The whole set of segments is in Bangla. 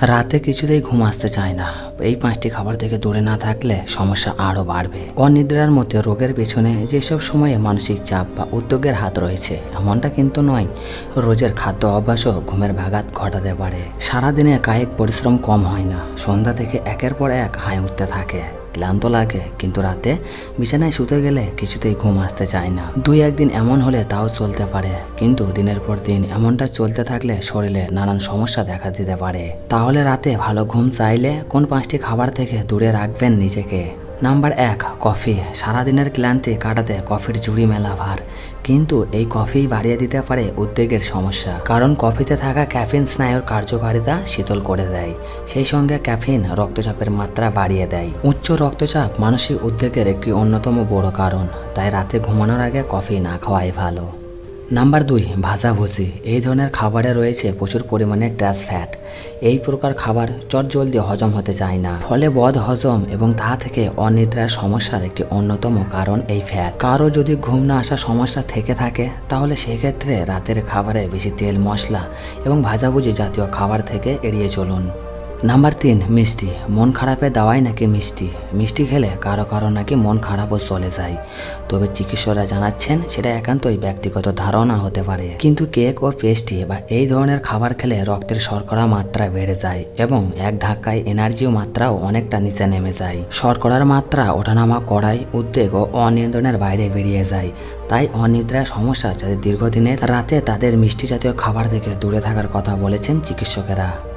রাতে কিছুতেই ঘুম আসতে চায় না। এই পাঁচটি খাবার থেকে দূরে না থাকলে সমস্যা আরও বাড়বে। অনিদ্রার মধ্যে রোগের পেছনে যেসব সময়ে মানসিক চাপ বা উদ্যোগের হাত রয়েছে, এমনটা কিন্তু নয়। রোজের খাদ্য অভ্যাসও ঘুমের ভাগাত ঘটাতে পারে। সারাদিনে কায়িক পরিশ্রম কম হয় না। সন্ধ্যা থেকে একের পর এক হাই উঠতে থাকে। ক্লান্ত লাগে, কিন্তু রাতে বিছানায় শুতে গেলে কিছুতেই ঘুম আসতে চায় না। দুই একদিন এমন হলে তাও চলতে পারে, কিন্তু দিনের পর দিন এমনটা চলতে থাকলে শরীরে নানান সমস্যা দেখা দিতে পারে। তাহলে রাতে ভালো ঘুম চাইলে কোন পাঁচটি খাবার থেকে দূরে রাখবেন নিজেকে? নাম্বার এক, কফি। সারাদিনের ক্লান্তি কাটাতে কফির জুড়ি মেলা ভার। কিন্তু এই কফি বাড়িয়ে দিতে পারে উদ্বেগের সমস্যা। কারণ কফিতে থাকা ক্যাফিন স্নায়ুর কার্যকারিতা শীতল করে দেয়। সেই সঙ্গে ক্যাফিন রক্তচাপের মাত্রা বাড়িয়ে দেয়। উচ্চ রক্তচাপ মানসিক উদ্বেগের একটি অন্যতম বড় কারণ। তাই রাতে ঘুমানোর আগে কফি না খাওয়াই ভালো। নাম্বার দুই ভাজাভুজি এই ধরনের খাবারে রয়েছে প্রচুর পরিমাণে ট্রাস ফ্যাট এই প্রকার খাবার চটজলদি হজম হতে চায় না। ফলে বদ হজম এবং তা থেকে অনিদ্রার সমস্যার একটি অন্যতম কারণ এই ফ্যাট কারও যদি ঘুম না আসার সমস্যা থেকে থাকে, তাহলে সেক্ষেত্রে রাতের খাবারে বেশি তেল, মশলা এবং ভাজাভুজি জাতীয় খাবার থেকে এড়িয়ে চলুন। নাম্বার তিন, মিষ্টি। মন খারাপের দাওয়াই নাকি মিষ্টি? মিষ্টি খেলে কারও কারও নাকি মন খারাপও চলে যায়। তবে চিকিৎসকরা জানাচ্ছেন, সেটা একান্তই ব্যক্তিগত ধারণা হতে পারে। কিন্তু কেক ও পেস্ট্রি বা এই ধরনের খাবার খেলে রক্তের শর্করা মাত্রা বেড়ে যায় এবং এক ধাক্কায় এনার্জিও মাত্রাও অনেকটা নিচে নেমে যায়। শর্করার মাত্রা ওঠানামা করায় উদ্বেগ ও অনিয়ন্ত্রণের বাইরে বেরিয়ে যায়। তাই অনিদ্রার সমস্যা যাদের দীর্ঘদিনের রাতে তাদের মিষ্টি জাতীয় খাবার থেকে দূরে থাকার কথা বলেছেন চিকিৎসকেরা।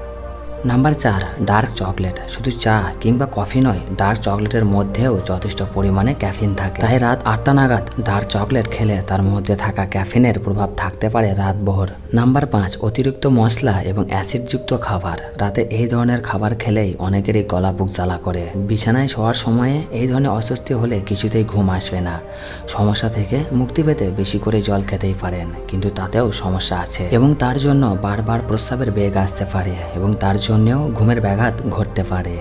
নাম্বার চার ডার্ক চকলেট শুধু চা কিংবা কফি নয় ডার্ক চকলেটের মধ্যেও যথেষ্ট পরিমাণে ক্যাফিন থাকে। তাই রাত আটটা নাগাদ ডার্ক চকলেট খেলে তার মধ্যে থাকা ক্যাফিনের প্রভাব থাকতে পারে রাত রাতভর। নাম্বার পাঁচ, অতিরিক্ত মশলা এবং অ্যাসিডযুক্ত খাবার। রাতে এই ধরনের খাবার খেলেই অনেকেরই গলা বুক জ্বালা করে। বিছানায় শোয়ার সময়ে এই ধরনের অস্বস্তি হলে কিছুতেই ঘুম আসবে না। সমস্যা থেকে মুক্তি পেতে বেশি করে জল খেতেই পারেন, কিন্তু তাতেও সমস্যা আছে। এবং তার জন্য বারবার প্রস্রাবের বেগ আসতে পারে এবং তার জন্যও ঘুমের ব্যাঘাত ঘটতে পারে।